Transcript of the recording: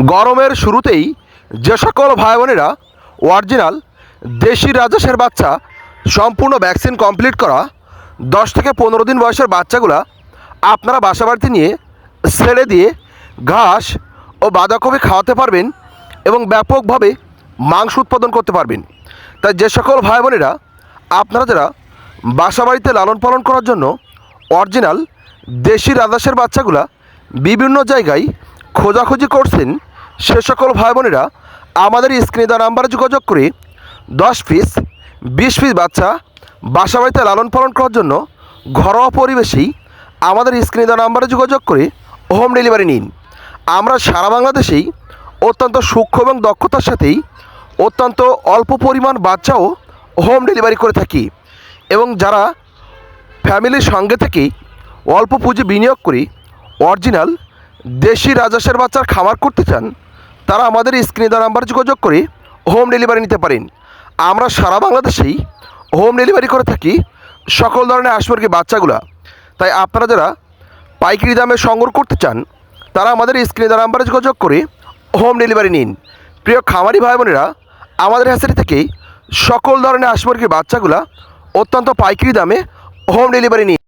গরমের শুরুতেই যে সকল ভাই বোনেরা অরিজিনাল দেশি রাজহাঁসের বাচ্চা সম্পূর্ণ ভ্যাকসিন কমপ্লিট করা দশ থেকে পনেরো দিন বয়সের বাচ্চাগুলা আপনারা বাসা বাড়িতে নিয়ে ছেড়ে দিয়ে ঘাস ও বাঁধাকপি খাওয়াতে পারবেন এবং ব্যাপকভাবে মাংস উৎপাদন করতে পারবেন। তাই যে সকল ভাই বোনেরা আপনারা যারা বাসা বাড়িতে লালন পালন করার জন্য অরিজিনাল দেশি রাজহাঁসের বাচ্চাগুলা বিভিন্ন জায়গায় খোঁজাখুঁজি করছেন সে সকল ভাই বোনেরা আমাদের স্ক্রিনে দেওয়া নাম্বারে যোগাযোগ করে দশ পিস, বিশ পিস বাচ্চা বাসা বাড়িতে লালন পালন করার জন্য ঘরোয়া পরিবেশেই আমাদের স্ক্রিনে দেওয়া নাম্বারে যোগাযোগ করে হোম ডেলিভারি নিন। আমরা সারা বাংলাদেশেই অত্যন্ত সূক্ষ্ম এবং দক্ষতার সাথেই অত্যন্ত অল্প পরিমাণ বাচ্চাও হোম ডেলিভারি করে থাকি এবং যারা ফ্যামিলির সঙ্গে থেকেই অল্প পুঁজি বিনিয়োগ করে অরিজিনাল দেশি রাজহাঁসের বাচ্চার খামার করতে চান, তারা আমাদের স্ক্রিনে দেওয়া নাম্বার যোগাযোগ করে হোম ডেলিভারি নিতে পারেন। আমরা সারা বাংলাদেশেই হোম ডেলিভারি করে থাকি সকল ধরনের হাঁস মুরগি বাচ্চাগুলা। তাই আপনারা যারা পাইকারি দামে সংগ্রহ করতে চান, তারা আমাদের স্ক্রিনে দেওয়া নাম্বারে যোগাযোগ করে হোম ডেলিভারি নিন। প্রিয় খামারি ভাই বোনেরা আমাদের হ্যাচারি থেকেই সকল ধরনের হাঁস মুরগির বাচ্চাগুলা অত্যন্ত পাইকারি দামে হোম ডেলিভারি নিন।